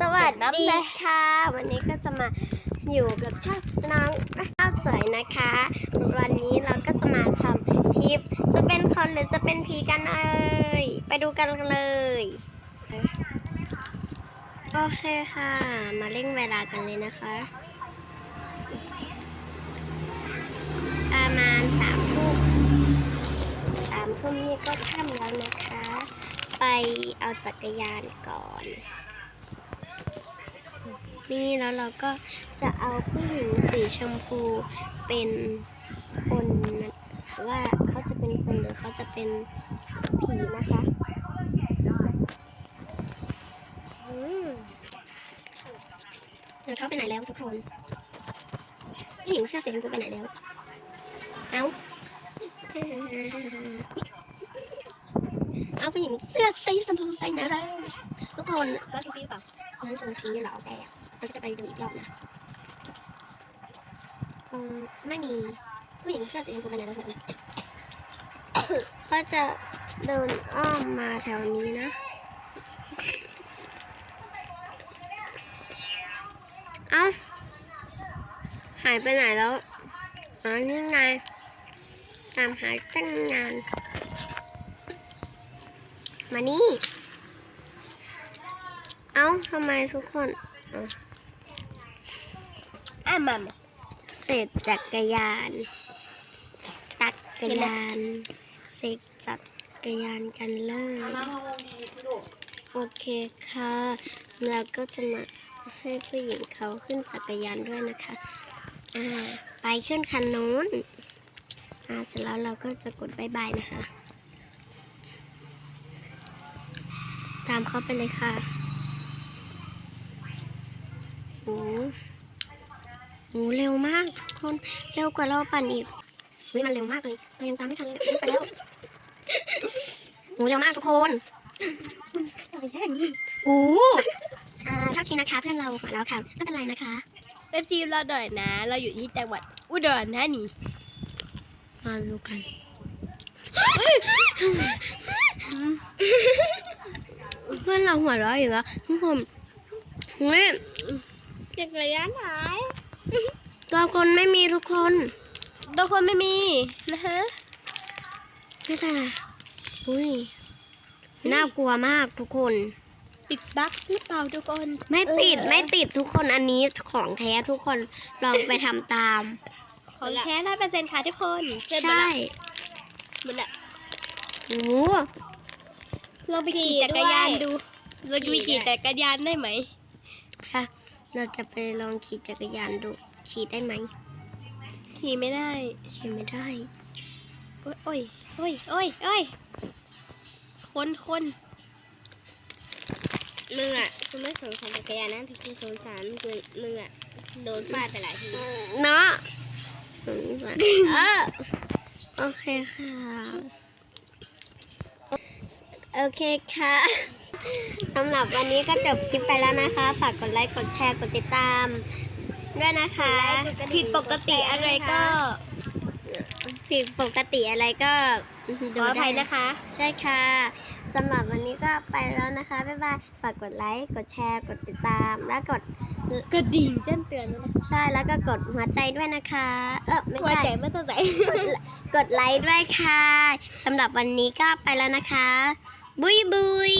สวัสดีค่ะ วันนี้ก็จะมาอยู่กับช่องน้องข้าวสวยนะคะ วันนี้เราก็จะมาทำคลิป จะเป็นคนหรือจะเป็นผีกันเอ่ยไปดูกันเลยโอเคค่ะ มาเร่งเวลากันเลยนะคะ ประมาณสามทุ่มสามทุ่มนี่ก็ค่ำแล้วนะคะ ไปเอาจักรยานก่อน นี่แล้วเราก็จะเอาผู้หญิงสีชมพูเป็นคนว่าเขาจะเป็นคนหรือเขาจะเป็นผีนะคะอืมแล้วเขาไปไหนแล้วทุกคนผู้หญิงเสื้อสีชมพูไปไหนแล้ว เอาเอาผู้หญิงเสื้อสีชมพูไปไหนแล้วทุกคนร้านซูชิหรือเปล่าร้านซูชิเหรอแต่ เราจะไปดูอีกรอบนะอืมไม่มีผู้หญิงเสื้อสีชมพูไปไหนแล้วทุกคนก็จะเดินอ้อมมาแถวนี้นะ เอ้า หายไปไหนแล้ว อ๋อนี่ไง ตามหาตั้งนาน มานี่ เอ้าทำไมทุกคนอะ อะมัมเสร็จจักรยาน ตักกรยานเสกจักรยานกันเลยโอเคค่ะแล้วก็จะมาให้ผู้หญิงเขาขึ้นจักรยานด้วยนะคะอ่าไปขึ้นคันนู้นอ่าเสร็จแล้วเราก็จะกดบายบายนะคะ ตามเขาไปเลยค่ะโอ้ โหเร็วมากทุกคนเร็วกว่าเราปั่นอีกวิมันเร็วมากเลยเรายังตามไม่ทันเลยไปแล้วโหเร็วมากทุกคนโอ้อ่าเท่าทีนะคะเพื่อนเรามาแล้วค่ะไม่เป็นไรนะคะเว็บจีบเราหน่อยนะ เราอยู่ที่จังหวัดอุดรธานีมาดูกันเพื่อนเราหัวเราะอีกแล้วทุกคนเฮ้ยจักรยานหาย ตัวคนไม่มีทุกคน ตัวคนไม่มีนะฮะไม่ได้อุ้ยน่ากลัวมากทุกคน ติดบั๊กหรือเปล่าทุกคน ไม่ติดเออไม่ติดทุกคนอันนี้ของแท้ทุกคนลองไปทำตาม ของแท้ร้อยเปอร์เซ็นต์ค่ะทุกคนใช่หมดละโอ้เราไปขี่จักรยานดูเราจะไปขี่จักรยานได้ไหมค่ะ เราจะไปลองขี่จักรยานดู ขี่ได้ไหม ขี่ไม่ได้ ขี่ไม่ได้ โอ้ยโอ้ยโอ้ยโอ้ยคนคนมึงอะกูไม่สนของจักรยานนะแต่กูสงสารกูมึงอะโดนฟาดไปหลายที เนาะอืมเออโอเคค่ะ โอเคค่ะ สำหรับวันนี้ก็จบคลิปไปแล้วนะคะ ฝากกดไลค์ กดแชร์ กดติดตาม ด้วยนะคะผิดปกติอะไรก็ ผิดปกติอะไรก็ขดูออได้ภัยนะคะ ใช่ค่ะสำหรับวันนี้ก็ไปแล้วนะคะ บ๊ายบาย ฝากกดไลค์ กดแชร์ กดติดตาม และกดกระดิ่งแจ้งเตือนด้วยนะคะใช่แล้วก็กดหัวใจด้วยนะคะ เออไม่หัวใช่ใจไม่ต้องใส่ กดไลค์ด้วยค่ะสำหรับวันนี้ก็ไปแล้วนะคะ บุยบุย